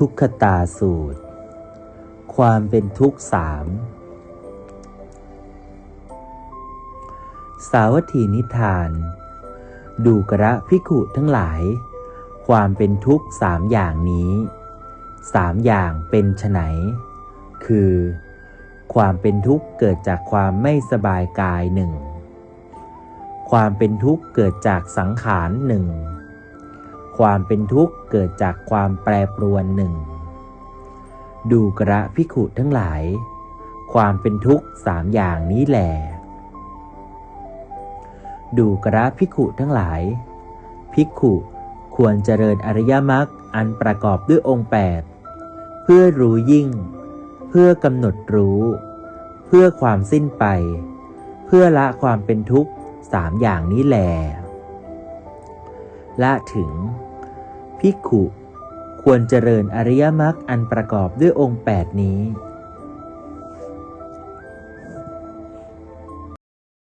ทุกขตาสูตร ความเป็นทุกข์สามสาวัตถีนิทาน ดูกระพิขุทั้งหลาย ความเป็นทุกข์สามอย่างนี้สามอย่างเป็นไฉนคือ ความเป็นทุกข์เกิดจากความไม่สบายกายหนึ่ง ความเป็นทุกข์เกิดจากสังขารหนึ่ง ความเป็นทุกข์เกิดจากความแปรปรวนหนึ่ง ดูกระพิขุทั้งหลาย ความเป็นทุกข์สามอย่างนี้แหลดูกระพิขุทั้งหลาย พิขุควรเจริญอริยมรรคอันประกอบด้วยองค์แปดเพื่อรู้ยิ่ง เพื่อกำหนดรู้ เพื่อความสิ้นไป เพื่อละความเป็นทุกข์สามอย่างนี้แหล ละถึงพิกขุ ควรเจริญอริยมรรคอันประกอบด้วยองค์แปดนี้